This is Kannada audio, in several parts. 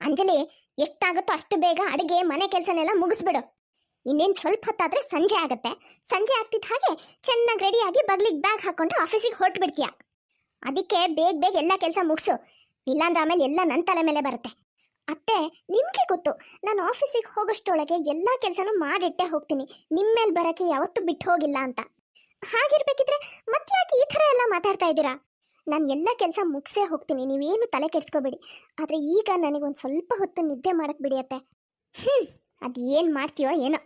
ಅಂಜಲಿ, ಎಷ್ಟಾಗುತ್ತೋ ಅಷ್ಟು ಬೇಗ ಅಡುಗೆ, ಮನೆ ಕೆಲಸನೆಲ್ಲ ಮುಗಿಸ್ಬಿಡು. ಇನ್ನೇನು ಸ್ವಲ್ಪ ಹೊತ್ತಾದ್ರೆ ಸಂಜೆ ಆಗುತ್ತೆ. ಸಂಜೆ ಆಗ್ತಿದ್ದ ಹಾಗೆ ಚೆನ್ನಾಗಿ ರೆಡಿಯಾಗಿ ಬಗ್ಲಿಗೆ ಬ್ಯಾಗ್ ಹಾಕ್ಕೊಂಡು ಆಫೀಸಿಗೆ ಹೊರಟ್ಬಿಡ್ತೀಯ. ಅದಕ್ಕೆ ಬೇಗ ಬೇಗ ಎಲ್ಲ ಕೆಲಸ ಮುಗಿಸು. ಇಲ್ಲಾಂದ್ರೆ ಆಮೇಲೆ ಎಲ್ಲ ನನ್ನ ತಲೆ ಮೇಲೆ ಬರುತ್ತೆ. ಅತ್ತೆ, ನಿಮಗೆ ಗೊತ್ತು. ನಾನು ಆಫೀಸಿಗೆ ಹೋಗೋಷ್ಟೊಳಗೆ ಎಲ್ಲ ಕೆಲಸನೂ ಮಾಡಿಟ್ಟೆ ಹೋಗ್ತೀನಿ. ನಿಮ್ಮ ಮೇಲೆ ಬರೋಕ್ಕೆ ಯಾವತ್ತೂ ಬಿಟ್ಟು ಹೋಗಿಲ್ಲ ಅಂತ. ಹಾಗಿರ್ಬೇಕಿದ್ರೆ ಮತ್ತೆ ಯಾಕೆ ಈ ಥರ ಎಲ್ಲ ಮಾತಾಡ್ತಾ ಇದ್ದೀರಾ? ನಾನು ಎಲ್ಲ ಕೆಲಸ ಮುಗಿಸೇ ಹೋಗ್ತೀನಿ. ನೀವೇನು ತಲೆ ಕೆಡಿಸ್ಕೋಬೇಡಿ. ಆದರೆ ಈಗ ನನಗೊಂದು ಸ್ವಲ್ಪ ಹೊತ್ತು ನಿದ್ದೆ ಮಾಡಕ್ಕೆ ಬಿಡಿಯತ್ತೆ. ಹ್ಞೂ ಅದು ಏನು ಮಾಡ್ತೀಯೋ ಏನೋ.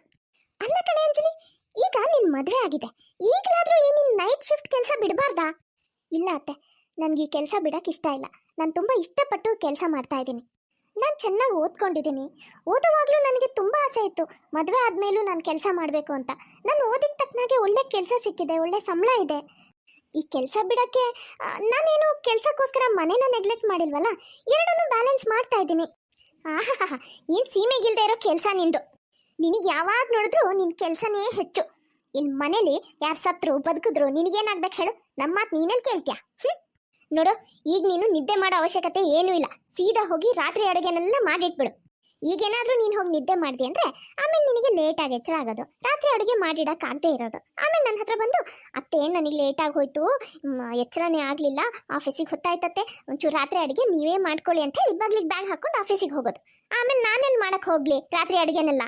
ಅಲ್ಲ ಕಣೆ ಅಂಜಲಿ, ಈಗ ನಿನ್ನ ಮದುವೆ ಆಗಿದೆ. ಈಗಲಾದರೂ ಏನು ನಿನ್ನ ನೈಟ್ ಶಿಫ್ಟ್ ಕೆಲಸ ಬಿಡಬಾರ್ದಾ? ಇಲ್ಲ ಅತ್ತೆ, ನನಗೆ ಈ ಕೆಲಸ ಬಿಡಕ್ಕೆ ಇಷ್ಟ ಇಲ್ಲ. ನಾನು ತುಂಬ ಇಷ್ಟಪಟ್ಟು ಕೆಲಸ ಮಾಡ್ತಾ ಇದ್ದೀನಿ. ನಾನು ಚೆನ್ನಾಗಿ ಓದ್ಕೊಂಡಿದ್ದೀನಿ. ಓದುವಾಗಲೂ ನನಗೆ ತುಂಬ ಆಸೆ ಇತ್ತು. ಮದುವೆ ಆದಮೇಲೂ ನಾನು ಕೆಲಸ ಮಾಡಬೇಕು ಅಂತ. ನಾನು ಓದಿದ ತಕ್ಕನಾಗೆ ಒಳ್ಳೆ ಕೆಲಸ ಸಿಕ್ಕಿದೆ, ಒಳ್ಳೆ ಸಂಬಳ ಇದೆ. ಈ ಕೆಲಸ ಬಿಡಕ್ಕೆ ನಾನೇನು ಕೆಲಸಕ್ಕೋಸ್ಕರ ಮನೇನ ನೆಗ್ಲೆಕ್ಟ್ ಮಾಡಿಲ್ವಲ್ಲ? ಎರಡನ್ನೂ ಬ್ಯಾಲೆನ್ಸ್ ಮಾಡ್ತಾ ಇದ್ದೀನಿ. ಆಹಾ ಏನು ಸೀಮೆಗಿಲ್ದೇ ಇರೋ ಕೆಲಸ ನಿಂದು? ನಿನಗೆ ಯಾವಾಗ ನೋಡಿದ್ರು ನಿನ್ನ ಕೆಲಸನೇ ಹೆಚ್ಚು. ಇಲ್ಲಿ ಮನೇಲಿ ಯಾರು ಸತ್ರು ಬದುಕಿದ್ರು ನಿನಗೇನಾಗ್ಬೇಕು ಹೇಳು? ನಮ್ಮ ಮಾತು ನೀನಲ್ಲಿ ಕೇಳ್ತೀಯ? ನೋಡು, ಈಗ ನೀನು ನಿದ್ದೆ ಮಾಡೋ ಅವಶ್ಯಕತೆ ಏನೂ ಇಲ್ಲ. ಸೀದಾ ಹೋಗಿ ರಾತ್ರಿ ಅಡುಗೆನೆಲ್ಲ ಮಾಡಿಟ್ಬಿಡು. ಈಗೇನಾದ್ರೂ ನೀನು ಹೋಗಿ ನಿದ್ದೆ ಮಾಡಿದೆ ಅಂದ್ರೆ ಆಮೇಲೆ ನಿನಗೆ ಲೇಟಾಗಿ ಎಚ್ಚರ ಆಗೋದು. ರಾತ್ರಿ ಅಡುಗೆ ಮಾಡಿಡಕ್ಕಾಗದೇ ಇರೋದು. ಆಮೇಲೆ ನನ್ನ ಹತ್ರ ಬಂದು, ಅತ್ತೆ, ನನಗೆ ಆಗಿ ಹೋಯ್ತು. ಎಚ್ಚರನೇ ಆಗಲಿಲ್ಲ. ಆಫೀಸಿಗೆ ಹೊತ್ತಾಯ್ತತ್ತೆ. ಒಂಚೂರು ರಾತ್ರಿ ಅಡುಗೆ ನೀವೇ ಮಾಡ್ಕೊಳ್ಳಿ ಅಂತ ಹೇಳಿ ಬಗ್ಲಿಗೆ ಬ್ಯಾಗ್ ಹಾಕೊಂಡು ಆಫೀಸಿಗೆ ಹೋಗೋದು. ಆಮೇಲೆ ನಾನೆಲ್ಲಿ ಮಾಡಕ್ಕೆ ಹೋಗ್ಲಿ ರಾತ್ರಿ ಅಡುಗೆನೆಲ್ಲ?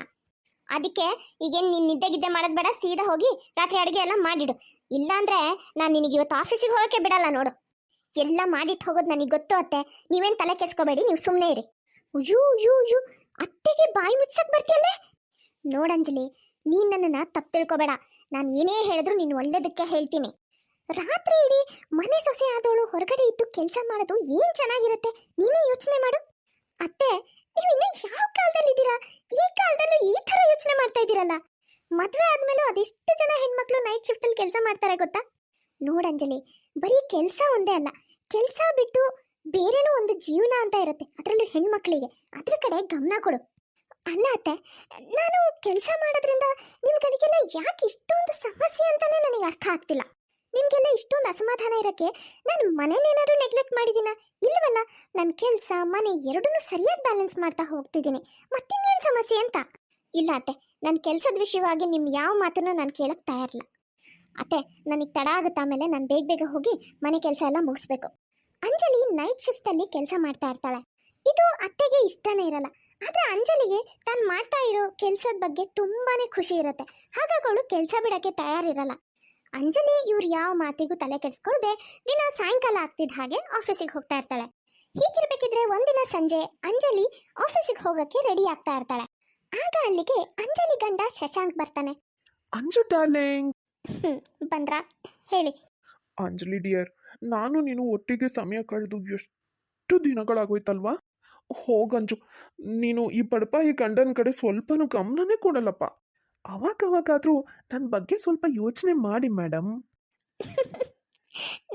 ಅದಕ್ಕೆ ಈಗೇನು ನೀನು ನಿದ್ದೆ ಗಿದ್ದೆ ಮಾಡೋದು ಬೇಡ, ಸೀದಾ ಹೋಗಿ ರಾತ್ರಿ ಅಡುಗೆ ಎಲ್ಲ ಮಾಡಿಡು. ಇಲ್ಲಾಂದ್ರೆ ನಾನು ನಿನಗೆ ಇವತ್ತು ಆಫೀಸಿಗೆ ಹೋಗೋಕ್ಕೆ ಬಿಡಲ್ಲ ನೋಡು. ಎಲ್ಲ ಮಾಡಿಟ್ಟು ಹೋಗೋದು ನನಗೆ ಗೊತ್ತು ಅತ್ತೆ. ನೀವೇನು ತಲೆ ಕೆಡಿಸ್ಕೋಬೇಡಿ, ನೀವು ಸುಮ್ಮನೆ ಇರಿ. ಅಯ್ಯೋ ಅಯ್ಯೋ ಅಯ್ಯೋ, ಅತ್ತೆಗೆ ಬಾಯಿ ಮುಚ್ಚಕ್ ಬರ್ತಿಯಲ್ಲೇ? ನೋಡಂಜಲಿ ನೀನ್ ನನ್ನನ್ನ ತಪ್ಪು ತಿಳ್ಕೊಬೇಡ. ನಾನು ಏನೇ ಹೇಳಿದ್ರು ನೀನು ಒಳ್ಳೇದಕ್ಕೆ ಹೇಳ್ತೀನಿ. ರಾತ್ರಿ ಇಡೀ ಮನೆ ಸೊಸೆ ಆದವಳು ಹೊರಗಡೆ ಇದ್ದು ಕೆಲಸ ಮಾಡೋದು ಏನ್ ಚೆನ್ನಾಗಿರುತ್ತೆ? ನೀನೇ ಯೋಚನೆ ಮಾಡು. ಅತ್ತೆ, ನೀವು ಇನ್ನೂ ಯಾವ ಕಾಲದಲ್ಲಿ ಇದ್ದೀರಾ? ಈ ಕಾಲದಲ್ಲೂ ಈ ತರ ಯೋಚನೆ ಮಾಡ್ತಾ ಇದ್ದೀರಲ್ಲ. ಮದುವೆ ಆದ್ಮೇಲೂ ಅದೆಷ್ಟು ಜನ ಹೆಣ್ಮಕ್ಳು ನೈಟ್ ಶಿಫ್ಟ್ ಅಲ್ಲಿ ಕೆಲಸ ಮಾಡ್ತಾರೆ ಗೊತ್ತಾ? ನೋಡಂಜಲಿ ಬರೀ ಕೆಲಸ ಒಂದೇ ಅಲ್ಲ. ಕೆಲಸ ಬಿಟ್ಟು ಬೇರೆನೂ ಒಂದು ಜೀವನ ಅಂತ ಇರುತ್ತೆ ಅದರಲ್ಲೂ ಹೆಣ್ಮಕ್ಳಿಗೆ. ಅದ್ರ ಕಡೆ ಗಮನ ಕೊಡು. ಅಲ್ಲ ಅತ್ತೆ, ನಾನು ಕೆಲಸ ಮಾಡೋದ್ರಿಂದ ನಿಮ್ಗಳಿಗೆಲ್ಲ ಯಾಕೆ ಇಷ್ಟೊಂದು ಸಮಸ್ಯೆ ಅಂತಾನೆ ನನಗೆ ಅರ್ಥ ಆಗ್ತಿಲ್ಲ. ನಿಮ್ಗೆಲ್ಲ ಇಷ್ಟೊಂದು ಅಸಮಾಧಾನ ಇರಕ್ಕೆ ನಾನು ಮನೇನೇನಾದ್ರೂ ನೆಗ್ಲೆಕ್ಟ್ ಮಾಡಿದ್ದೀನ? ಇಲ್ವಲ್ಲ ನನ್ನ ಕೆಲಸ, ಮನೆ ಎರಡನ್ನೂ ಸರಿಯಾಗಿ ಬ್ಯಾಲೆನ್ಸ್ ಮಾಡ್ತಾ ಹೋಗ್ತಿದ್ದೀನಿ. ಮತ್ತಿನ್ನೇನು ಸಮಸ್ಯೆ ಅಂತ? ಇಲ್ಲ ಅತ್ತೆ ನನ್ನ ಕೆಲಸದ ವಿಷಯವಾಗಿ ನಿಮ್ಮ ಯಾವ ಮಾತನ್ನು ನಾನು ಕೇಳಕ್ಕೆ ತಯಾರಿಲ್ಲ. ಅತ್ತೆ, ನನಗೆ ತಡ ಆಗುತ್ತೆ ಆಮೇಲೆ ನಾನು ಬೇಗ ಬೇಗ ಹೋಗಿ ಮನೆ ಕೆಲಸ ಎಲ್ಲ ಮುಗಿಸ್ಬೇಕು. ಅಂಜಲಿ ನೈಟ್ ಶಿಫ್ಟಲ್ಲಿ ಕೆಲಸ ಮಾಡ್ತಾ ಇರ್ತಾಳೆ. ಇದು ಅತ್ತೆಗೆ ಇಷ್ಟನೇ ಇರಲ್ಲ. ಆದರೆ ಅಂಜಲಿಗೆ ತಾನು ಮಾಡ್ತಾ ಇರೋ ಕೆಲಸದ ಬಗ್ಗೆ ತುಂಬಾನೇ ಖುಷಿ ಇರುತ್ತೆ. ಹಾಗಾಗಿ ಅವಳು ಕೆಲಸ ಬಿಡಕ್ಕೆ ತಯಾರಿರಲ್ಲ. ಅಂಜಲಿ ಇವ್ರು ಯಾವ ಮಾತಿಗೂ ತಲೆ ಕೆಡಿಸ್ಕೊಳ್ದೆ ದಿನ ಸಾಯಂಕಾಲ ಆಗ್ತಿದ್ದ ಹಾಗೆ ಆಫೀಸಿಗೆ ಹೋಗ್ತಾ ಇರ್ತಾಳೆ. ಹೀಗಿರ್ಬೇಕಿದ್ರೆ ಒಂದಿನ ಸಂಜೆ ಅಂಜಲಿ ಆಫೀಸಿಗೆ ಹೋಗಕ್ಕೆ ರೆಡಿ ಆಗ್ತಾ ಇರ್ತಾಳೆ. ಆಗ ಅಲ್ಲಿಗೆ ಅಂಜಲಿ ಗಂಡ ಶಶಾಂಕ್ ಬರ್ತಾನೆ. ಅಂಜು ಡಾರ್ಲಿಂಗ್ ಹ್ಮ್, ಬಂದ್ರಾ? ಹೇಳಿ. ಅಂಜಲಿ ಡಿಯರ್ ನಾನು ನೀನು ಒಟ್ಟಿಗೆ ಸಮಯ ಕಳೆದು ಎಷ್ಟು ದಿನಗಳಾಗೋಯ್ತಲ್ವಾ? ಹೋಗಂಜು ನೀನು ಈ ಬಡಪಾಯಿ ಗಂಡನ ಕಡೆ ಸ್ವಲ್ಪನೂ ಗಮನನೇ ಕೊಡಲ್ಲಪ್ಪ. ಅವಾಗವಾಗಾದರೂ ನನ್ನ ಬಗ್ಗೆ ಸ್ವಲ್ಪ ಯೋಚನೆ ಮಾಡಿ ಮೇಡಮ್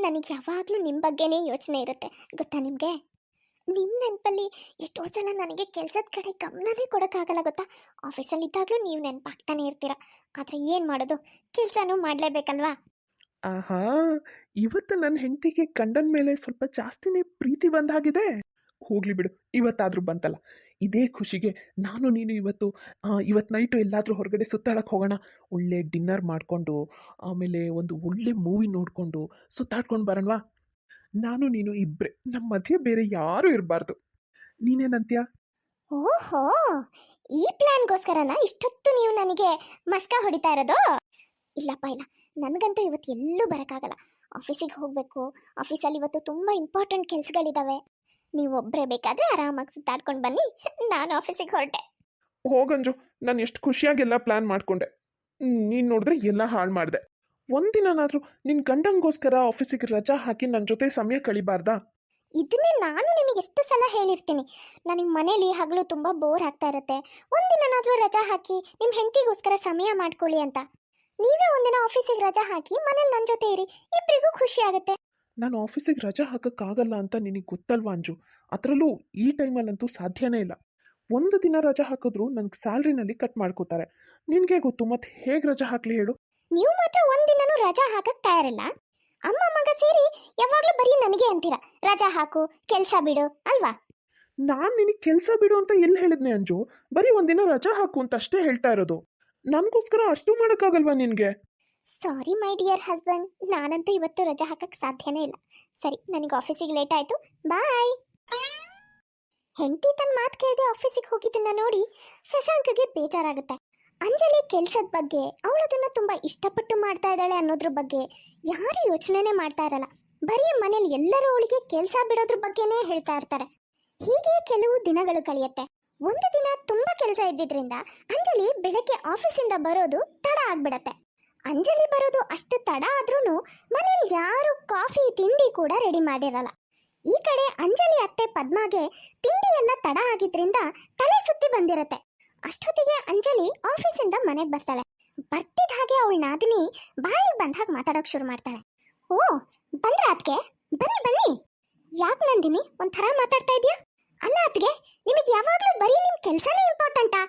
ನನಗೆ ಯಾವಾಗಲೂ ನಿಮ್ಮ ಬಗ್ಗೆನೇ ಯೋಚನೆ ಇರುತ್ತೆ ಗೊತ್ತಾ ನಿಮಗೆ? ನಿಮ್ಮ ನೆನಪಲ್ಲಿ ಎಷ್ಟೋ ಸಲ ನನಗೆ ಕೆಲಸದ ಕಡೆ ಗಮನನೇ ಕೊಡೋಕ್ಕಾಗಲ್ಲ ಗೊತ್ತಾ? ಆಫೀಸಲ್ಲಿ ಇದ್ದಾಗಲೂ ನೀವು ನೆನಪಾಗ್ತಾನೆ ಇರ್ತೀರ. ಆದರೆ ಏನು ಮಾಡೋದು? ಕೆಲಸನೂ ಮಾಡಲೇಬೇಕಲ್ವಾ? ಆಹಾ ಇವತ್ತು ನನ್ನ ಹೆಂಡತಿಗೆ ಗಂಡನ ಮೇಲೆ ಸ್ವಲ್ಪ ಜಾಸ್ತಿನೇ ಪ್ರೀತಿ ಬಂದಾಗಿದೆ ಹೋಗ್ಲಿ ಬಿಡು, ಇವತ್ತಾದರೂ ಬಂತಲ್ಲ. ಇದೇ ಖುಷಿಗೆ ನಾನು ನೀನು ಇವತ್ತು ಇವತ್ತು ನೈಟು ಎಲ್ಲಾದರೂ ಹೊರಗಡೆ ಸುತ್ತಾಡಕ್ಕೆ ಹೋಗೋಣ. ಒಳ್ಳೆ ಡಿನ್ನರ್ ಮಾಡಿಕೊಂಡು, ಆಮೇಲೆ ಒಂದು ಒಳ್ಳೆ ಮೂವಿ ನೋಡಿಕೊಂಡು ಸುತ್ತಾಡ್ಕೊಂಡು ಬರೋಣವಾ? ನಾನು ನೀನು ಇಬ್ಬರೇ ನಮ್ಮ ಮಧ್ಯೆ ಬೇರೆ ಯಾರೂ ಇರಬಾರ್ದು. ನೀನೇನಂತ್ಯ? ಓಹೋ, ಈ ಪ್ಲ್ಯಾನ್ಗೋಸ್ಕರನ ಇಷ್ಟೊತ್ತು ನೀವು ನನಗೆ ಮಸ್ಕ ಹೊಡಿತಾ ಇರೋದು? ಇಲ್ಲಪ್ಪ, ಇಲ್ಲ. ನನಗಂತೂ ಇವತ್ತು ಎಲ್ಲೂ ಬರೋಕ್ಕಾಗಲ್ಲ. ಆಫೀಸಿಗೆ ಹೋಗಬೇಕು. ಆಫೀಸಲ್ಲಿ ಇವತ್ತು ತುಂಬ ಇಂಪಾರ್ಟೆಂಟ್ ಕೆಲಸಗಳಿದ್ದಾವೆ ನೀವು ಒಬ್ಬರೇ ಬೇಕಾದರೆ ಆರಾಮಾಗಿ ಸುತ್ತಾಡ್ಕೊಂಡು ಬನ್ನಿ. ನಾನು ಆಫೀಸಿಗೆ ಹೊರಟೆ. ಹೋಗಂಜು ನಾನು ಎಷ್ಟು ಖುಷಿಯಾಗೆಲ್ಲ ಪ್ಲ್ಯಾನ್ ಮಾಡಿಕೊಂಡೆ. ನೀನು ನೋಡಿದ್ರೆ ಎಲ್ಲ ಹಾಳು ಮಾಡಿದೆ. ಒಂದಿನಾದರೂ ನಿನ್ನ ಗಂಡಂಗೋಸ್ಕರ ಆಫೀಸಿಗೆ ರಜಾ ಹಾಕಿ ನನ್ನ ಜೊತೆ ಸಮಯ ಕಳಿಬಾರ್ದಾ? ಇದನ್ನೇ ನಾನು ನಿಮಗೆ ಎಷ್ಟು ಸಲ ಹೇಳಿರ್ತೀನಿ. ನನಗೆ ಮನೇಲಿ ಹಗಲು ತುಂಬ ಬೋರ್ ಆಗ್ತಾ ಇರುತ್ತೆ. ಒಂದಿನಾದ್ರೂ ರಜಾ ಹಾಕಿ ನಿಮ್ಮ ಹೆಂಡತಿಗೋಸ್ಕರ ಸಮಯ ಮಾಡ್ಕೊಳ್ಳಿ ಅಂತ. ನೀವೇ ಒಂದಿನ ಆಫೀಸಿಗೆ ರಜಾ ಹಾಕಿ ಮನೇಲಿ ನನ್ನ ಜೊತೆ ಇರಿ. ಇಬ್ಬರಿಗೂ ಖುಷಿ ಆಗುತ್ತೆ. ನಾನು ಆಫೀಸಿಗೆ ರಜಾ ಹಾಕೋಕ್ಕಾಗಲ್ಲ ಅಂತ ನಿನಗೆ ಗೊತ್ತಲ್ವಾ ಅಂಜು? ಅದರಲ್ಲೂ ಈ ಟೈಮಲ್ಲಂತೂ ಸಾಧ್ಯನೇ ಇಲ್ಲ. ಒಂದು ದಿನ ರಜಾ ಹಾಕಿದ್ರು ನನಗೆ ಸ್ಯಾಲ್ರಿನಲ್ಲಿ ಕಟ್ ಮಾಡ್ಕೋತಾರೆ. ನಿನಗೆ ಗೊತ್ತು ಮತ್ತೆ ಹೇಗೆ ರಜಾ ಹಾಕಲಿ ಹೇಳು? ನೀವು ಮಾತ್ರ ಒಂದಿನನೂ ರಜಾ ಹಾಕಕ್ ತಯಾರಿಲ್ಲ. ಅಮ್ಮ ಮಗ ಸೇರಿ ಯಾವಾಗಲೂ ಬರೀ ನನಗೆ ಅಂತೀರ. ರಜಾ ಹಾಕು ಕೆಲಸ ಬಿಡು ಅಲ್ವಾ? ನಾನು ನಿನಗೆ ಕೆಲಸ ಬಿಡು ಅಂತ ಎಲ್ಲಿ ಹೇಳಿದ್ನೆ ಅಂಜು? ಬರೀ ಒಂದಿನ ರಜಾ ಹಾಕು ಅಂತ ಅಷ್ಟೇ ಹೇಳ್ತಾ ಇರೋದು. ನನಗೋಸ್ಕರ ಅಷ್ಟು ಮಾಡೋಕ್ಕಾಗಲ್ವಾ ನಿನಗೆ? ಸಾರಿ ಮೈ ಡಿಯರ್ ಹಸ್ಬೆಂಡ್ ನಾನಂತೂ ಇವತ್ತು ರಜೆ ಹಾಕಕ್ಕೆ ಸಾಧ್ಯನೇ ಇಲ್ಲ. ಸರಿ, ನನಗೆ ಆಫೀಸಿಗೆ ಲೇಟ್ ಆಯಿತು. ಬಾಯ್ ಹೆಂಡತಿ ತನ್ನ ಮಾತು ಕೇಳದೆ ಆಫೀಸಿಗೆ ಹೋಗಿದ್ದನ್ನ ನೋಡಿ ಶಶಾಂಕ್ಗೆ ಬೇಜಾರಾಗುತ್ತೆ. ಅಂಜಲಿ ಕೆಲಸದ ಬಗ್ಗೆ ಅವಳದನ್ನ ತುಂಬ ಇಷ್ಟಪಟ್ಟು ಮಾಡ್ತಾ ಇದ್ದಾಳೆ ಅನ್ನೋದ್ರ ಬಗ್ಗೆ ಯಾರು ಯೋಚನೆನೇ ಮಾಡ್ತಾ ಇರಲ್ಲ. ಬರೀ ಮನೇಲಿ ಎಲ್ಲರೂ ಅವಳಿಗೆ ಕೆಲಸ ಬಿಡೋದ್ರ ಬಗ್ಗೆನೇ ಹೇಳ್ತಾ ಇರ್ತಾರೆ. ಹೀಗೆ ಕೆಲವು ದಿನಗಳು ಕಳೆಯುತ್ತೆ. ಒಂದು ದಿನ ತುಂಬ ಕೆಲಸ ಇದ್ದಿದ್ರಿಂದ ಅಂಜಲಿ ಬೆಳಗ್ಗೆ ಆಫೀಸಿಂದ ಬರೋದು ತಡ ಆಗ್ಬಿಡತ್ತೆ. ಅಂಜಲಿ ಬರೋದು ಅಷ್ಟು ತಡ ಆದ್ರೂ ಮನೇಲಿ ಯಾರು ಕಾಫಿ, ತಿಂಡಿ ಕೂಡ ರೆಡಿ ಮಾಡಿರಲ್ಲ. ಈ ಕಡೆ ಅಂಜಲಿ ಅತ್ತೆ ಪದ್ಮಾಗೆ ತಿಂಡಿ ಎಲ್ಲ ತಡ ಆಗಿದ್ರಿಂದ ತಲೆ ಸುತ್ತಿ ಬಂದಿರತ್ತೆ. ಅಷ್ಟೊತ್ತಿಗೆ ಅಂಜಲಿ ಆಫೀಸಿಂದ ಮನೆಗೆ ಬರ್ತಾಳೆ. ಬರ್ತಿದ್ದ ಹಾಗೆ ಅವಳ ನಾದಿನಿ ಬಾಯಿ ಬಂದಾಗ ಮಾತಾಡೋಕ್ ಶುರು ಮಾಡ್ತಾಳೆ. ಓ, ಬಂದ್ರ ಅದಕ್ಕೆ ಬನ್ನಿ ಬನ್ನಿ. ಯಾಕೆ ನಂದಿನಿ, ಒಂಥರ ಮಾತಾಡ್ತಾ ಇದೀಯಾ? ಅಲ್ಲ ಅತ್ಗೆ ನಿಮಗೆ ಯಾವಾಗ್ಲೂ ಬರೀ ನಿಮ್ ಕೆಲಸನೇ ಇಂಪಾರ್ಟೆಂಟಾ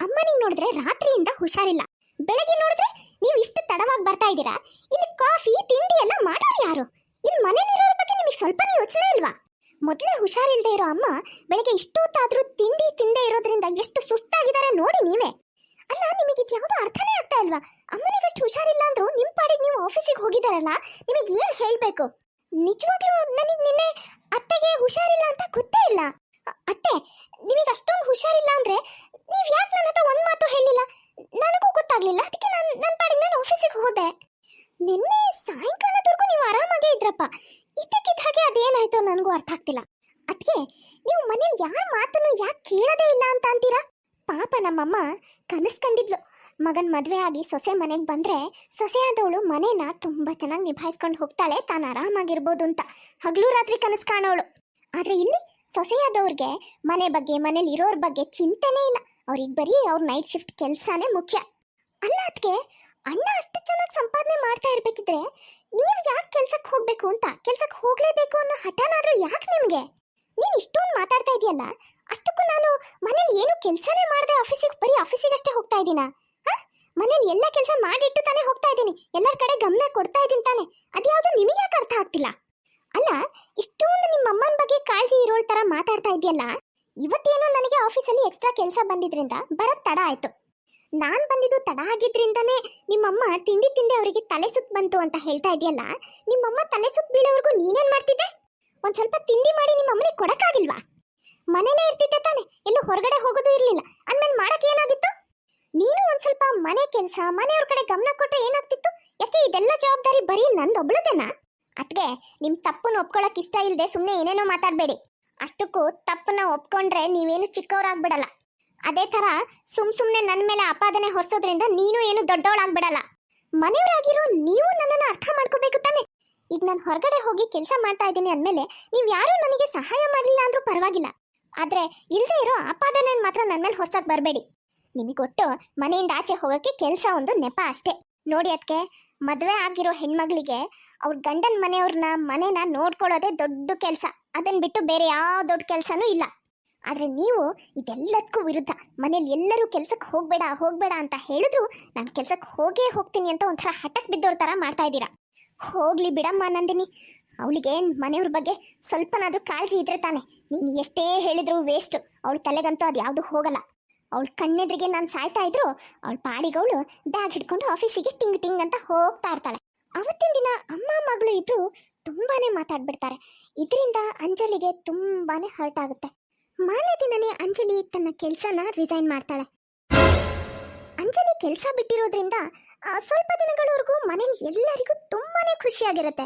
ಅಮ್ಮನಿಗೆ ನೋಡಿದ್ರೆ ರಾತ್ರಿಯಿಂದ ಹುಷಾರಿಲ್ಲ. ಬೆಳಗ್ಗೆ ನೋಡಿದ್ರೆ ನೀವು ಇಷ್ಟು ತಡವಾಗಿ ಬರ್ತಾ ಇದ್ದೀರಾ? ಇಲ್ಲಿ ಕಾಫಿ, ತಿಂಡಿ ಎಲ್ಲ ಮಾಡೋರು ಯಾರು? ಇಲ್ಲಿ ಮನೇಲಿರೋರ ಬಗ್ಗೆ ನಿಮಗೆ ಸ್ವಲ್ಪನೇ ಯೋಚನೆ ಇಲ್ವಾ? ಮೊದಲೇ ಹುಷಾರಿಲ್ಲದೆ ಇರೋ ಅಮ್ಮ ಬೆಳಗ್ಗೆ ಇಷ್ಟೊತ್ತಾದ್ರೂ ತಿಂಡಿ ತಿಂದೇ ಇರೋದ್ರಿಂದ ಎಷ್ಟು ಸುಸ್ತಾಗಿದ್ದಾರೆ ನೋಡಿ ನೀವೇ. ಅಲ್ಲ, ನಿಮಗೆ ಇದು ಯಾವ್ದು ಅರ್ಥನೇ ಆಗ್ತಾ ಇಲ್ವಾ? ಅಮ್ಮನಿಗಷ್ಟು ಹುಷಾರಿಲ್ಲ ಅಂದ್ರೂ ನಿಮ್ಮ ಪಾಡಿಗೆ ನೀವು ಆಫೀಸಿಗೆ ಹೋಗಿದಾರಲ್ಲ, ನಿಮಗೆ ಏನು ಹೇಳಬೇಕು? ನಿಜವಾಗ್ಲೂ ನನಗೆ ನಿನ್ನೆ ಅತ್ತೆಗೆ ಹುಷಾರಿಲ್ಲ ಅಂತ ಗೊತ್ತೇ ಇಲ್ಲ. ಅತ್ತೆ ನಿಮಗೆ ಅಷ್ಟೊಂದು ಹುಷಾರಿಲ್ಲ ಅಂದ್ರೆ ನೀವು ಯಾಕೆ ನನ್ನ ಹತ್ರ ಒಂದು ಮಾತು ಹೇಳಿಲ್ಲ? ನನಗೂ ಗೊತ್ತಾಗ್ಲಿಲ್ಲ. ಅದಕ್ಕೆ ನಾನು ನನ್ನ ಪಾಡಿಗೆ ನಾನು ಆಫೀಸಿಗೆ ಹೋದೆ. ನಿನ್ನೆ ಸಾಯಂಕಾಲದವರೆಗೂ ನೀವು ಆರಾಮಾಗೇ ಇದ್ರಪ್ಪ. ಇದಕ್ಕಿದ್ದ ಹಾಗೆ ಅದೇನಾಯ್ತು ನನಗೂ ಅರ್ಥ ಆಗ್ತಿಲ್ಲ. ಅದಕ್ಕೆ ನೀವು ಮನೇಲಿ ಯಾರ ಮಾತನ್ನು ಯಾಕೆ ಕೇಳೋದೇ ಇಲ್ಲ ಅಂತ ಅಂತೀರಾ? ಪಾಪ ನಮ್ಮಮ್ಮ ಕನಸು ಕಂಡಿದ್ಲು ಮಗನ ಮದುವೆ ಆಗಿ ಸೊಸೆ ಮನೆಗೆ ಬಂದ್ರೆ ಸೊಸೆ ಆದವಳು ಮನೇನ ತುಂಬಾ ಚೆನ್ನಾಗಿ ನಿಭಾಯಿಸ್ಕೊಂಡು ಹೋಗ್ತಾಳೆ, ತಾನು ಆರಾಮಾಗಿರ್ಬೋದು ಅಂತ. ಹಗಲು ರಾತ್ರಿ ಕನಸು ಕಾಣೋಳು. ಆದರೆ ಇಲ್ಲಿ ಸೊಸೆಯಾದವ್ರಿಗೆ ಮನೆ ಬಗ್ಗೆ, ಮನೇಲಿ ಇರೋರ್ ಬಗ್ಗೆ ಚಿಂತೆನೇ ಇಲ್ಲ. ಅವ್ರಿಗೆ ಬರೀ ಅವ್ರ ನೈಟ್ ಶಿಫ್ಟ್ ಕೆಲಸನೇ ಮುಖ್ಯ. ಅಲ್ಲ ಅಣ್ಣ ಅಷ್ಟು ಚೆನ್ನಾಗಿ ಸಂಪಾದನೆ ಮಾಡ್ತಾ ಇರ್ಬೇಕಿದ್ರೆ ನೀವು ಯಾಕೆ ಕೆಲ್ಸಕ್ಕೆ ಹೋಗಬೇಕು ಅಂತ ಕೆಲ್ಸಕ್ಕೆ ಹೋಗಲೇಬೇಕು ಅನ್ನೋ ಹಠನಾದರೂ ಯಾಕೆ ನಿಮಗೆ? ನೀನು ಇಷ್ಟೊಂದು ಮಾತಾಡ್ತಾ ಇದೆಯಲ್ಲ, ಅಷ್ಟಕ್ಕೂ ನಾನು ಮನೇಲಿ ಏನು ಕೆಲಸನೇ ಮಾಡದೆ, ಆಫೀಸಿಗೆ ಬರೀ ಆಫೀಸಿಗಷ್ಟೇ ಹೋಗ್ತಾ ಇದ್ದೀನಾ ಮನೇಲಿ ಎಲ್ಲ ಕೆಲಸ ಮಾಡಿಟ್ಟು ತಾನೇ ಹೋಗ್ತಾ ಇದ್ದೀನಿ. ಎಲ್ಲರ ಕಡೆ ಗಮನ ಕೊಡ್ತಾ ಇದ್ದೀನಿ ತಾನೆ. ಅದ್ಯಾವುದು ನಿಮಗೆ ಯಾಕೆ ಅರ್ಥ ಆಗ್ತಿಲ್ಲ? ಅಲ್ಲ, ಇಷ್ಟೊಂದು ನಿಮ್ಮ ಅಮ್ಮನ ಬಗ್ಗೆ ಕಾಳಜಿ ಇರೋಳ್ ಥರ ಮಾತಾಡ್ತಾ ಇದೆಯಲ್ಲ ಇವತ್ತೇನೋ ನನಗೆ ಆಫೀಸಲ್ಲಿ ಎಕ್ಸ್ಟ್ರಾ ಕೆಲಸ ಬಂದಿದ್ರಿಂದ ಬರೋದ್ ತಡ ಆಯ್ತು. ನಾನ್ ಬಂದಿದ್ದು ತಡ ಆಗಿದ್ರಿಂದನೇ ನಿಮ್ಮಮ್ಮ ತಿಂಡಿ ತಿಂಡಿ ಅವರಿಗೆ ತಲೆ ಸುತ್ತ ಬಂತು ಅಂತ ಹೇಳ್ತಾ ಇದೆಯಲ್ಲ ನಿಮ್ಮಮ್ಮ ತಲೆ ಸುತ್ತ ಬೀಳೋವರೆಗೂ ನೀನೇನ್ ಮಾಡ್ತಿದ್ದೆ? ಒಂದ್ ಸ್ವಲ್ಪ ತಿಂಡಿ ಮಾಡಿ ನಿಮ್ಮ ಅಮ್ಮನಿಗೆ ಕೊಡಕ್ಕಾಗಿಲ್ವಾ? ಮನೇಲೇ ಇರ್ತಿದ್ದೆ ತಾನೆ. ಎಲ್ಲೂ ಹೊರಗಡೆ ಹೋಗೋದು ಇರ್ಲಿಲ್ಲ. ಅಂದಮೇಲೆ ಮಾಡೋಕೆ ಏನಾಗಿತ್ತು? ನೀನು ಒಂದ್ ಸ್ವಲ್ಪ ಮನೆ ಕೆಲಸ, ಮನೆಯವ್ರ ಕಡೆ ಗಮನ ಕೊಟ್ರೆ ಏನಾಗ್ತಿತ್ತು? ಯಾಕೆ ಇದೆಲ್ಲ ಜವಾಬ್ದಾರಿ ಬರೀ ನಂದೊಬ್ಳದೇನಾ? ಅದ್ಗೆ ನಿಮ್ ತಪ್ಪನ್ನ ಒಪ್ಕೊಳಕ್ ಇಷ್ಟ ಇಲ್ಲದೆ ಸುಮ್ಮನೆ ಏನೇನೋ ಮಾತಾಡ್ಬೇಡಿ. ಅಷ್ಟಕ್ಕೂ ತಪ್ಪನ್ನ ಒಪ್ಕೊಂಡ್ರೆ ನೀವೇನು ಚಿಕ್ಕವರಾಗ್ಬಿಡಲ್ಲ. ಅದೇ ತರ ಸುಮ್ ಸುಮ್ನೆ ನನ್ನ ಮೇಲೆ ಆಪಾದನೆ ಹೊರಿಸೋದ್ರಿಂದ ನೀನು ಏನು ದೊಡ್ಡವಳಾಗ್ಬಿಡಲ್ಲ ಮನೆಯವರಾಗಿರೋ ನೀವು ನನ್ನನ್ನು ಅರ್ಥ ಮಾಡ್ಕೋಬೇಕು ತಾನೆ. ಈಗ ನಾನು ಹೊರಗಡೆ ಹೋಗಿ ಕೆಲಸ ಮಾಡ್ತಾ ಇದ್ದೀನಿ ಅಂದಮೇಲೆ ನೀವು ಯಾರೂ ನನಗೆ ಸಹಾಯ ಮಾಡಲಿಲ್ಲ ಅಂದ್ರೂ ಪರವಾಗಿಲ್ಲ. ಆದ್ರೆ ಇಲ್ಲದೆ ಇರೋ ಆಪಾದನೆ ಮಾತ್ರ ನನ್ನ ಮೇಲೆ ಹೊಸಕ್ಕೆ ಬರಬೇಡಿ. ನಿಮಗೊಟ್ಟು ಮನೆಯಿಂದ ಆಚೆ ಹೋಗೋಕ್ಕೆ ಕೆಲಸ ಒಂದು ನೆಪ ಅಷ್ಟೇ. ನೋಡಿ ಅದಕ್ಕೆ ಮದುವೆ ಆಗಿರೋ ಹೆಣ್ಮಗಳಿಗೆ ಅವ್ರ ಗಂಡನ ಮನೆಯವ್ರನ್ನ ಮನೆನ ನೋಡ್ಕೊಳ್ಳೋದೇ ದೊಡ್ಡ ಕೆಲಸ. ಅದನ್ನು ಬಿಟ್ಟು ಬೇರೆ ಯಾವ ದೊಡ್ಡ ಕೆಲಸನೂ ಇಲ್ಲ. ಆದರೆ ನೀವು ಇದೆಲ್ಲದಕ್ಕೂ ವಿರುದ್ಧ, ಮನೇಲಿ ಎಲ್ಲರೂ ಕೆಲಸಕ್ಕೆ ಹೋಗಬೇಡ ಹೋಗಬೇಡ ಅಂತ ಹೇಳಿದ್ರು ನಾನು ಕೆಲಸಕ್ಕೆ ಹೋಗೇ ಹೋಗ್ತೀನಿ ಅಂತ ಒಂಥರ ಹಠಕ್ಕೆ ಬಿದ್ದೋರ್ ಥರ ಮಾಡ್ತಾ ಇದ್ದೀರಾ. ಹೋಗ್ಲಿ ಬಿಡಮ್ಮ ನಂದಿನಿ. ಅವಳಿಗೆ ಮನೆಯವ್ರ ಬಗ್ಗೆ ಸ್ವಲ್ಪನಾದರೂ ಕಾಳಜಿ ಇದ್ರೆ ತಾನೆ. ನೀನು ಎಷ್ಟೇ ಹೇಳಿದ್ರು ವೇಸ್ಟ್ ಅವಳ ತಲೆಗಂತೂ ಅದು ಯಾವುದು ಹೋಗಲ್ಲ. ಅವಳ ಕಣ್ಣೆದ್ರಿಗೆ ನಾನು ಸಾಯ್ತಾ ಇದ್ರು, ಅವಳ ಪಾಡಿಗವಳು ಬ್ಯಾಗ್ ಹಿಡ್ಕೊಂಡು ಆಫೀಸಿಗೆ ಟಿಂಗ್ ಟಿಂಗ್ ಅಂತ ಹೋಗ್ತಾ ಇರ್ತಾಳೆ. ಅವತ್ತಿನ ದಿನ ಅಮ್ಮ, ಮಗಳು ಇಬ್ರು ತುಂಬಾನೇ ಮಾತಾಡ್ಬಿಡ್ತಾರೆ. ಇದರಿಂದ ಅಂಜಲಿಗೆ ತುಂಬಾನೇ ಹರ್ಟ್ ಆಗುತ್ತೆ. ಮಾರನೇ ದಿನನೇ ಅಂಜಲಿ ತನ್ನ ಕೆಲಸನ ರಿಸೈನ್ ಮಾಡ್ತಾಳೆ. ಅಂಜಲಿ ಕೆಲಸ ಬಿಟ್ಟಿರೋದ್ರಿಂದ ಸ್ವಲ್ಪ ದಿನಗಳವರೆಗೂ ಮನೇಲಿ ಎಲ್ಲರಿಗೂ ತುಂಬಾನೇ ಖುಷಿಯಾಗಿರುತ್ತೆ.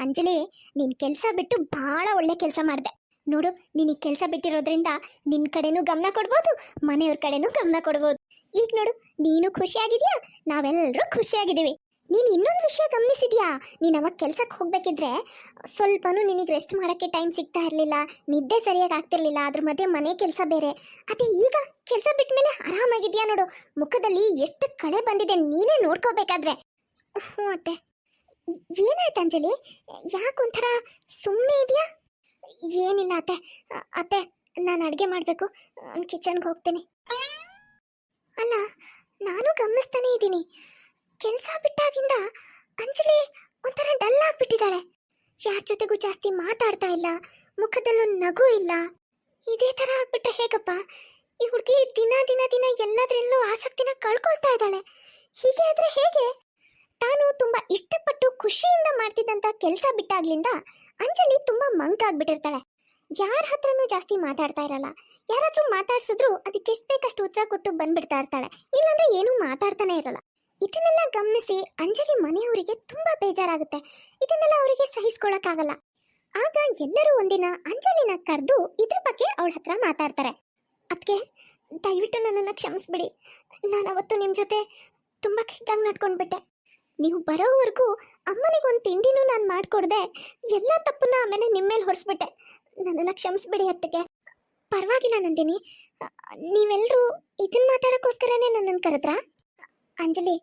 ಅಂಜಲಿ, ನೀನ್ ಕೆಲಸ ಬಿಟ್ಟು ಬಹಳ ಒಳ್ಳೆ ಕೆಲಸ ಮಾಡಿದೆ. ನೋಡು ನಿನಗೆ ಕೆಲಸ ಬಿಟ್ಟಿರೋದ್ರಿಂದ ನಿನ್ನ ಕಡೆನೂ ಗಮನ ಕೊಡ್ಬೋದು, ಮನೆಯವ್ರ ಕಡೆನೂ ಗಮನ ಕೊಡ್ಬೋದು. ಈಗ ನೋಡು, ನೀನು ಖುಷಿಯಾಗಿದೆಯಾ? ನಾವೆಲ್ಲರೂ ಖುಷಿಯಾಗಿದ್ದೀವಿ. ನೀನು ಇನ್ನೊಂದು ವಿಷಯ ಗಮನಿಸಿದ್ಯಾ? ನೀನು ಅವಾಗ ಕೆಲಸಕ್ಕೆ ಹೋಗಬೇಕಿದ್ರೆ ಸ್ವಲ್ಪನೂ ನಿನಗೆ ರೆಸ್ಟ್ ಮಾಡೋಕ್ಕೆ ಟೈಮ್ ಸಿಗ್ತಾ ಇರಲಿಲ್ಲ, ನಿದ್ದೆ ಸರಿಯಾಗಿ ಆಗ್ತಿರ್ಲಿಲ್ಲ, ಅದ್ರ ಮಧ್ಯೆ ಮನೆ ಕೆಲಸ ಬೇರೆ. ಅದೇ ಈಗ ಕೆಲಸ ಬಿಟ್ಟ ಮೇಲೆ ಆರಾಮಾಗಿದ್ಯಾ ನೋಡು? ಮುಖದಲ್ಲಿ ಎಷ್ಟು ಕಳೆ ಬಂದಿದೆ ನೀನೇ ನೋಡ್ಕೋಬೇಕಾದ್ರೆ. ಹ್ಞೂ ಅತ್ತೆ. ಏನಾಯ್ತು ಅಂಜಲಿ? ಯಾಕೊಂಥರ ಸುಮ್ಮನೆ ಇದೆಯಾ? ಏನಿಲ್ಲ ಅತ್ತೆ. ಅತ್ತೆ, ನಾನು ಅಡುಗೆ ಮಾಡಬೇಕು. ಕಿಚನ್ಗೆ ಹೋಗ್ತೀನಿ. ಅಲ್ಲ, ನಾನು ಗಮನಿಸ್ತಾನೆ ಇದ್ದೀನಿ. ಕೆಲಸ ಬಿಟ್ಟಾಗಿಂದ ಅಂಜಲಿ ಒಂಥರ ಡಲ್ ಆಗಿಬಿಟ್ಟಿದ್ದಾಳೆ ಯಾರ ಜೊತೆಗೂ ಜಾಸ್ತಿ ಮಾತಾಡ್ತಾ ಇಲ್ಲ. ಮುಖದಲ್ಲೂ ನಗು ಇಲ್ಲ. ಇದೇ ಥರ ಆಗ್ಬಿಟ್ರೆ ಹೇಗಪ್ಪ? ಈ ಹುಡುಗಿ ದಿನ ದಿನ ದಿನ ಎಲ್ಲದರಲ್ಲೂ ಆಸಕ್ತಿನ ಕಳ್ಕೊಳ್ತಾ ಇದ್ದಾಳೆ. ಹೀಗೆ ಆದರೆ ಹೇಗೆ? ತಾನು ತುಂಬ ಇಷ್ಟಪಟ್ಟು ಖುಷಿಯಿಂದ ಮಾಡ್ತಿದ್ದಂಥ ಕೆಲಸ ಬಿಟ್ಟಾಗ್ಲಿಂದ ಅಂಜಲಿ ತುಂಬಾ ಮಂಕಾಗ್ಬಿಟ್ಟಿರ್ತಾಳೆ ಯಾರ ಹತ್ರನೂ ಜಾಸ್ತಿ ಮಾತಾಡ್ತಾ ಇರಲ್ಲ. ಯಾರಾದ್ರೂ ಮಾತಾಡ್ಸಿದ್ರು ಅದಕ್ಕೆ ಎಷ್ಟು ಬೇಕಷ್ಟು ಉತ್ತರ ಕೊಟ್ಟು ಬಂದ್ಬಿಡ್ತಾ ಇರ್ತಾಳೆ. ಇಲ್ಲಾಂದ್ರೆ ಏನೂ ಮಾತಾಡ್ತಾನೆ ಇರಲ್ಲ. ಇದನ್ನೆಲ್ಲ ಗಮನಿಸಿ ಅಂಜಲಿ ಮನೆಯವರಿಗೆ ತುಂಬಾ ಬೇಜಾರಾಗುತ್ತೆ. ಇದನ್ನೆಲ್ಲ ಅವರಿಗೆ ಸಹಿಸ್ಕೊಳಕ್ಕಾಗಲ್ಲ. ಆಗ ಎಲ್ಲರೂ ಒಂದಿನ ಅಂಜಲಿನ ಕರೆದು ಇದ್ರ ಬಗ್ಗೆ ಅವಳ ಹತ್ರ ಮಾತಾಡ್ತಾರೆ. ಅದಕ್ಕೆ ದಯವಿಟ್ಟು ನನ್ನನ್ನು ಕ್ಷಮಿಸ್ಬಿಡಿ. ನಾನು ಅವತ್ತು ನಿಮ್ಮ ಜೊತೆ ತುಂಬ ಕೆಟ್ಟಾಗಿ ನಡ್ಕೊಂಡ್ಬಿಟ್ಟೆ. ನೀವು ಬರೋವರೆಗೂ ಅಮ್ಮನಿಗೆ ಒಂದು ತಿಂಡಿನೂ ನಾನು ಮಾಡಿಕೊಡ್ದೆ. ಎಲ್ಲ ತಪ್ಪನ್ನ ಆಮೇಲೆ ನಿಮ್ಮ ಮೇಲೆ ಹೊರಿಸ್ಬಿಟ್ಟೆ. ನನ್ನನ್ನು ಕ್ಷಮಿಸ್ಬಿಡಿ ಅತ್ತಿಗೆ. ಪರವಾಗಿಲ್ಲ ನಂದಿನಿ. ನೀವೆಲ್ಲರೂ ಇದನ್ನ ಮಾತಾಡೋಕ್ಕೋಸ್ಕರನೇ ನನ್ನನ್ನು ಕರೆದ್ರಾ? ಅಂಜಲಿ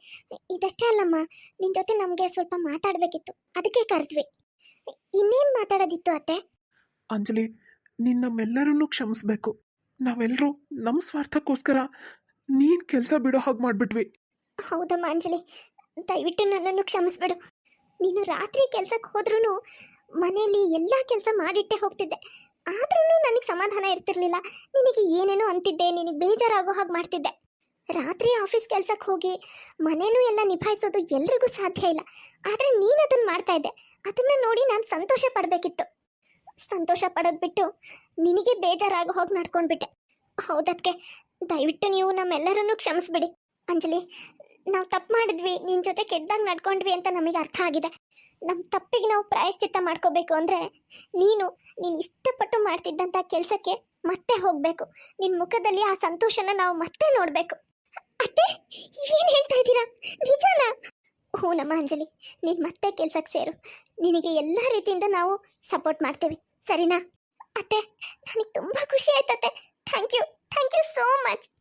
ಇದಷ್ಟೇ ಅಲ್ಲಮ್ಮ. ನಿನ್ನ ಜೊತೆ ನಮಗೆ ಸ್ವಲ್ಪ ಮಾತಾಡಬೇಕಿತ್ತು. ಅದಕ್ಕೆ ಕರೆದ್ವಿ. ಇನ್ನೇನು ಮಾತಾಡೋದಿತ್ತು ಅತ್ತೆ? ಅಂಜಲಿ ನಮ್ಮೆಲ್ಲರನ್ನೂ ಕ್ಷಮಿಸ್ಬೇಕು. ನಾವೆಲ್ಲರೂ ನಮ್ಮ ಸ್ವಾರ್ಥಕ್ಕೋಸ್ಕರ ನೀನು ಕೆಲಸ ಬಿಡೋ ಹಾಗೆ ಮಾಡಿಬಿಟ್ವಿ. ಹೌದಮ್ಮ ಅಂಜಲಿ. ದಯವಿಟ್ಟು ನನ್ನನ್ನು ಕ್ಷಮಿಸ್ಬಿಡು. ನೀನು ರಾತ್ರಿ ಕೆಲ್ಸಕ್ಕೆ ಹೋದ್ರೂ ಮನೆಯಲ್ಲಿ ಎಲ್ಲ ಕೆಲಸ ಮಾಡಿಟ್ಟೆ ಹೋಗ್ತಿದ್ದೆ. ಆದ್ರೂ ನನಗೆ ಸಮಾಧಾನ ಇರ್ತಿರ್ಲಿಲ್ಲ. ನಿನಗೆ ಏನೇನೋ ಅಂತಿದ್ದೆ, ನಿನಗೆ ಬೇಜಾರಾಗೋ ಹಾಗೆ ಮಾಡ್ತಿದ್ದೆ. ರಾತ್ರಿ ಆಫೀಸ್ ಕೆಲ್ಸಕ್ಕೆ ಹೋಗಿ ಮನೇನೂ ಎಲ್ಲ ನಿಭಾಯಿಸೋದು ಎಲ್ರಿಗೂ ಸಾಧ್ಯ ಇಲ್ಲ. ಆದರೆ ನೀನು ಅದನ್ನು ಮಾಡ್ತಾ ಇದ್ದೆ. ಅದನ್ನು ನೋಡಿ ನಾನು ಸಂತೋಷ ಪಡಬೇಕಿತ್ತು. ಸಂತೋಷ ಪಡೋದು ಬಿಟ್ಟು ನಿನಗೆ ಬೇಜಾರಾಗೋ ಹೋಗಿ ನಡ್ಕೊಂಡ್ಬಿಟ್ಟೆ. ಹೌದಕ್ಕೆ ದಯವಿಟ್ಟು ನೀವು ನಮ್ಮೆಲ್ಲರನ್ನೂ ಕ್ಷಮಿಸ್ಬಿಡಿ. ಅಂಜಲಿ ನಾವು ತಪ್ಪು ಮಾಡಿದ್ವಿ ನಿನ್ನ ಜೊತೆ ಕೆಟ್ಟದಾಗ ನಡ್ಕೊಂಡ್ವಿ ಅಂತ ನಮಗೆ ಅರ್ಥ ಆಗಿದೆ. ನಮ್ಮ ತಪ್ಪಿಗೆ ನಾವು ಪ್ರಾಯಶ್ಚಿತ್ತ ಮಾಡ್ಕೋಬೇಕು ಅಂದರೆ ನೀನು ನೀನು ಇಷ್ಟಪಟ್ಟು ಮಾಡ್ತಿದ್ದಂಥ ಕೆಲಸಕ್ಕೆ ಮತ್ತೆ ಹೋಗಬೇಕು. ನಿನ್ನ ಮುಖದಲ್ಲಿ ಆ ಸಂತೋಷನ ನಾವು ಮತ್ತೆ ನೋಡಬೇಕು. ಅತ್ತೆ, ಏನು ಹೇಳ್ತಾ ಇದ್ದೀರಾ? ನಿಜನಾ? ಹ್ಞೂ ನಮ್ಮ ಅಂಜಲಿ, ನೀನು ಮತ್ತೆ ಕೆಲ್ಸಕ್ಕೆ ಸೇರು. ನಿನಗೆ ಎಲ್ಲ ರೀತಿಯಿಂದ ನಾವು ಸಪೋರ್ಟ್ ಮಾಡ್ತೀವಿ. ಸರಿನಾ? ಅತ್ತೆ, ನನಗೆ ತುಂಬ ಖುಷಿ ಆಯ್ತತ್ತೆ. Thank you thank you so much